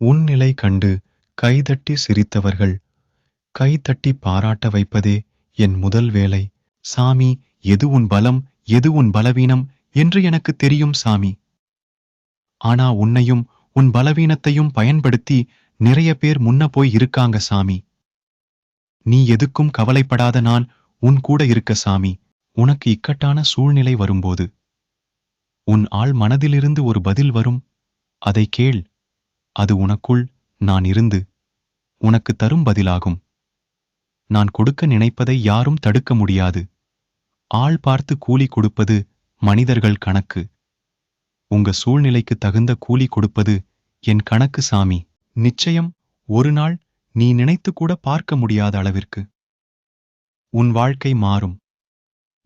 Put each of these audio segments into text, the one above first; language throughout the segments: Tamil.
உன் நிலை கண்டு கைதட்டி சிரித்தவர்கள். கைதட்டி பாராட்ட வைப்பதே என் முதல் வேலை. சாமி எது உன் பலம் எது உன் பலவீனம் என்று எனக்கு தெரியும் சாமி. ஆனா உன்னையும் உன் பலவீனத்தையும் பயன்படுத்தி நிறைய பேர் முன்ன போய் இருக்காங்க சாமி. நீ எதுக்கும் கவலைப்படாத நான் உன் கூட இருக்க சாமி. உனக்கு இக்கட்டான சூழ்நிலை வரும்போது. உன் ஆள் மனதிலிருந்து ஒரு பதில் வரும். அதை கேள். அது உனக்குள் நான் இருந்து உனக்கு தரும் பதிலாகும். நான் கொடுக்க நினைப்பதை யாரும் தடுக்க முடியாது. ஆள் பார்த்து கூலி கொடுப்பது மனிதர்கள் கணக்கு. உங்க சூழ்நிலைக்கு தகுந்த கூலி கொடுப்பது என் கணக்கு சாமி. நிச்சயம் ஒரு நாள் நீ நினைத்து கூட பார்க்க முடியாத அளவிற்கு. உன் வாழ்க்கை மாறும்.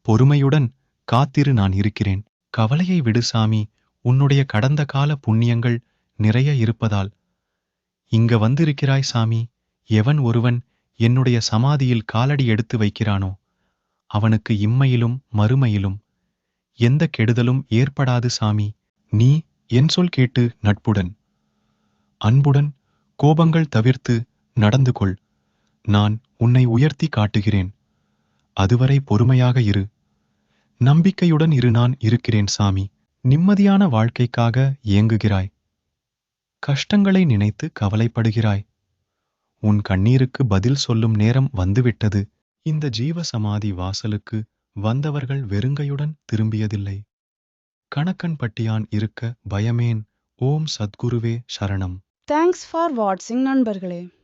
பொறுமையுடன் காத்திரு நான் இருக்கிறேன். கவலையை விடு சாமி. உன்னுடைய கடந்த கால புண்ணியங்கள் நிறைய இருப்பதால். இங்க வந்திருக்கிறாய் சாமி எவன் ஒருவன் என்னுடைய சமாதியில் காலடி எடுத்து வைக்கிறானோ அவனுக்கு இம்மையிலும் மறுமையிலும் எந்த கெடுதலும் ஏற்படாது சாமி நீ என் சொல் கேட்டு நட்புடன். அன்புடன் கோபங்கள் தவிர்த்து நடந்து கொள் நான் உன்னை உயர்த்தி காட்டுகிறேன் அதுவரை பொறுமையாக இரு. நம்பிக்கையுடன் இரு நான் இருக்கிறேன் சாமி நிம்மதியான வாழ்க்கைக்காக ஏங்குகிறாய் கஷ்டங்களை நினைத்து கவலைப்படுகிறாய். உன் கண்ணீருக்கு பதில் சொல்லும் நேரம் வந்துவிட்டது. இந்த ஜீவ சமாதி வாசலுக்கு வந்தவர்கள் வெறுங்கையுடன் திரும்பியதில்லை. கணக்கன் பட்டியான் இருக்க பயமேன். ஓம் சத்குருவே சரணம். தேங்க்ஸ் ஃபார் வாட்சிங் நண்பர்களே.